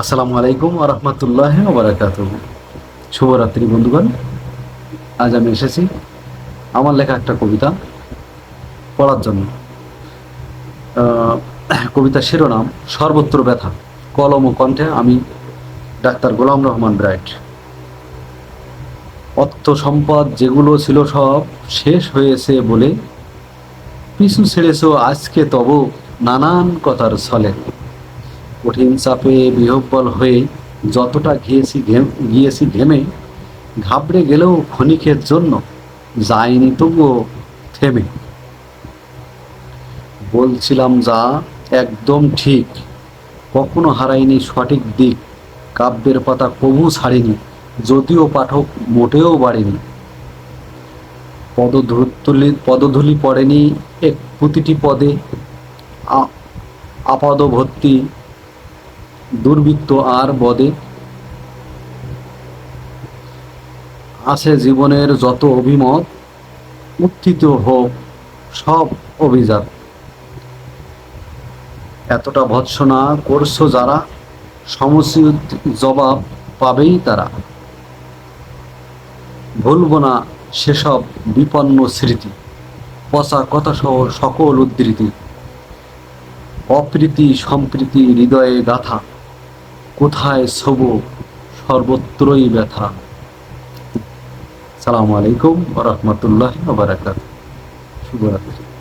আসসালামু আলাইকুম আরহামতুল্লাহ ওবরাকাত শুভরাত্রি বন্ধুগণ। আজ আমি এসেছি আমার লেখা একটা কবিতা পড়ার জন্য। আহ, কবিতার শিরোনাম সর্বত্র ব্যথা কলম ও কণ্ঠে আমি ডাক্তার গোলাম রহমান ব্রাইট। অর্থ সম্পদ যেগুলো ছিল সব শেষ হয়েছে বলে পিছু ছেড়েছ আজকে তব নানান কথার ছলে। কঠিন চাপে বিহব্বল হয়ে যতটা গিয়েছি গিয়েছি ঘেমে, ঘাবড়ে গেলেও ক্ষণিকের জন্য যায়নি তবুও থেমে। বলছিলাম, যা একদম ঠিক। কখনো হারাইনি সঠিক দিক। কাব্যের পাতা কবু ছাড়িনি, যদিও পাঠক মোটেও বাড়েনি। পদধূলি পদধূলি পড়েনি এক প্রতিটি পদে। আপাদ ভর্তি দুর্বৃত্ত আর বদে। আছে জীবনের যত অভিমত, উত্থিত হোক সব অভিজাত। এতটা ভৎসনা করছ যারা, সমুচিত জবাব পাবেই তারা। ভুলব না সেসব বিপন্ন স্মৃতি, পচা কথা সহ সকল উদ্ধৃতি। অপ্রীতি সম্প্রীতি হৃদয়ে গাথা। কোথায় সব সর্বত্রই ব্যথা? সালামু আলাইকুম রহমতুল্লাহ বারাকাত শুভরাত্রি।